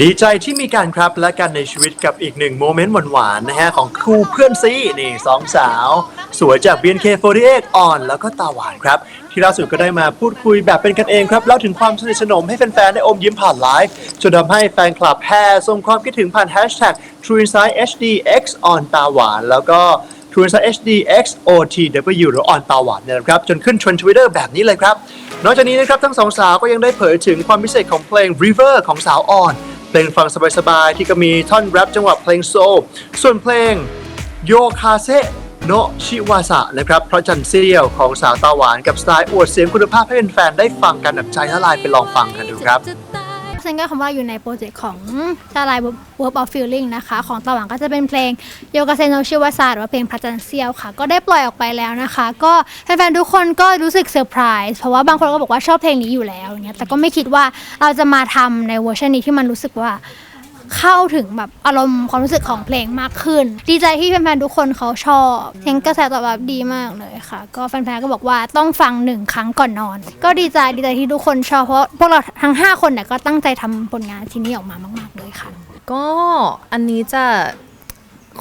ดีใจที่มีการครับและกันในชีวิตกับอีกหนึ่งโมเมนต์หวานๆนะฮะของครูเพื่อนซีนี่สองสาว สวยจาก BNK48 อ่อนแล้วก็ตาหวานครับ ที่ล่าสุดก็ได้มาพูดคุยแบบเป็นกันเองครับเล่าถึงความสนิทสนมให้แฟนๆ ได้อมยิ้มผ่านไลฟ์จนทำให้แฟนคลับแห่ส่งความคิดถึงผ่านแฮชแท็ก True Insight HDX อ่อนตาหวาน แล้วก็ True Insight HDX OTW หรืออ่อนตาหวานเนี่ยนะครับจนขึ้นชนทวิตเตอร์แบบนี้เลยครับนอกจากนี้นะครับทั้งสองสาวก็ยังได้เผยถึงความพิเศษของเพลง River ของสาวอ่อน เพลงฟังสบายๆ ที่ก็มีท่อนแรปจังหวะเพลงโซลส่วนเพลงโยคาเซโนชิวาสะนะครับเพราะจันเซียวของสาวตาหวานกับสไตล์อวดเสียงคุณภาพให้แฟนๆได้ฟังกันแบบใจละลายไปลองฟังกันดูครับ ซิงเกิลคำว่าอยู่ในโปรเจกต์ของชาลาย Work of Feeling นะคะ ของตะหวังก็จะเป็นเพลงโยกาเซโนชิวาซาหรือว่าเพลงพระจันทร์เซียวค่ะ ก็ได้ปล่อยออกไปแล้วนะคะ ก็แฟนๆทุกคนก็รู้สึกเซอร์ไพรส์เพราะว่าบางคนก็บอกว่าชอบเพลงนี้อยู่แล้วเงี้ยแต่ก็ไม่คิดว่าเราจะมาทำในเวอร์ชันนี้ที่มันรู้สึกว่า เข้าถึงแบบอารมณ์ความรู้สึกของเพลงมากขึ้น ดีใจที่แฟนๆทุกคนเขาชอบเพลงกระแสตอบรับดีมากเลยค่ะ ก็แฟนๆก็บอกว่าต้องฟังหนึ่งครั้งก่อนนอน ก็ดีใจดีใจที่ทุกคนชอบเพราะพวกเราทั้ง 5 คนเนี่ยก็ตั้งใจทำผลงานชิ้นนี้ออกมามาก ๆเลยค่ะ ก็อันนี้จะ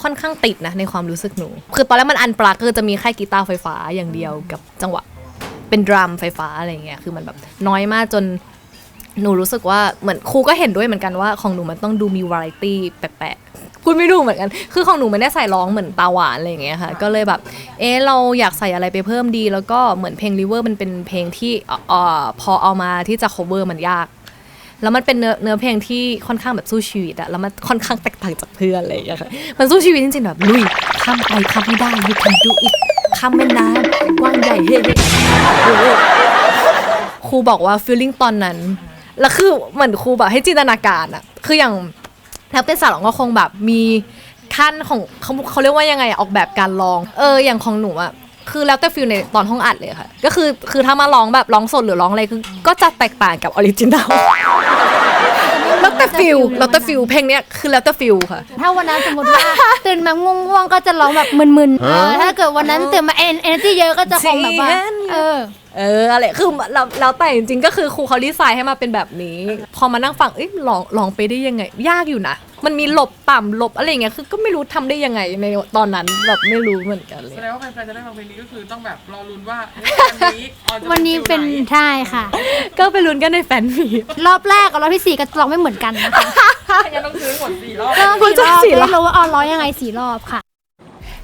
ค่อนข้างติดนะในความรู้สึกหนู คือตอนแรกมันอันปลักคือจะมีแค่กีตาร์ไฟฟ้าอย่างเดียวกับจังหวะเป็นดรัมไฟฟ้าอะไรเงี้ย คือมันแบบน้อยมากจน หนูรู้สึกว่าเหมือนครูก็เห็นด้วยเหมือนกันว่าของหนูมันต้องดูมีวาไรตี้แปลกๆพูดไม่ถูกเหมือนกัน คือของหนูไม่ได้ใส่ร้องเหมือนตาหวานอะไรอย่างเงี้ยค่ะ ก็เลยแบบ เอะเราอยากใส่อะไรไปเพิ่มดี แล้วก็เหมือนเพลง River มันเป็นเพลงที่เอ่อพอเอามาที่จะ cover มันยาก แล้วมันเป็นเนื้อเนื้อเพลงที่ค่อนข้างแบบสู้ชีวิตอะแล้วมันค่อนข้างแตกต่างจากเพื่อนอะไรอย่างเงี้ยค่ะ มันสู้ชีวิตจริงๆแบบลุยข้ามไปข้ามไม่ได้ you can do it ข้ามแม่น้ำกว้างใหญ่เฮ้ครูบอกว่า feeling ตอนนั้น แล้วคือเหมือนครูแบบให้จินตนาการอะคืออย่างนักเต้นสาวก็คงแบบมีขั้นของเขาเขาเรียกว่ายังไงอะออกแบบการร้อง เอออย่างของหนูอะคือแล้วแต่ฟิลในตอนห้องอัดเลยค่ะ ก็คือคือถ้ามาร้องแบบร้องสดหรือร้องอะไรคือก็จะแตกต่างกับออริจินัลแล้วแต่ฟิลแล้วแต่ฟิลเพลงเนี้ยคือแล้วแต่ฟิลค่ะ ถ้าวันนั้นสมมติว่าตื่นมาง่วงๆก็จะร้องแบบมึนๆเออถ้าเกิดวันนั้นตื่นมาเอเนจีเยอะก็จะคงแบบว่า เออ เอออะไรคือแล้วแล้วแต่จริงๆก็คือครูเขาดีไซน์ให้มาเป็นแบบนี้ พอมานั่งฟังเอ้ยลองลองไปได้ยังไง ยากอยู่นะ มันมีหลบต่ำหลบอะไรอย่างเงี้ยคือก็ไม่รู้ทำได้ยังไงในตอนนั้นแบบไม่รู้เหมือนกันเลย แสดงว่าแฟนๆจะได้ฟังเพลงนี้ก็คือต้องแบบรอลุ้นว่าเอ๊ะวันนี้ออจะวันนี้เป็นฟิลไหใช่ค่ะ ก็ไปลุ้นกันในแฟนมีต รอบแรกกับรอบที่สี่ก็ร้องไม่เหมือนกันนะคะงั้นต้องซื้อหมดสี่รอบ ก็คุณจะสี่สี่รรออบบไม่รู้ว่าเอาร้องยังไงสี่รอบค่ะ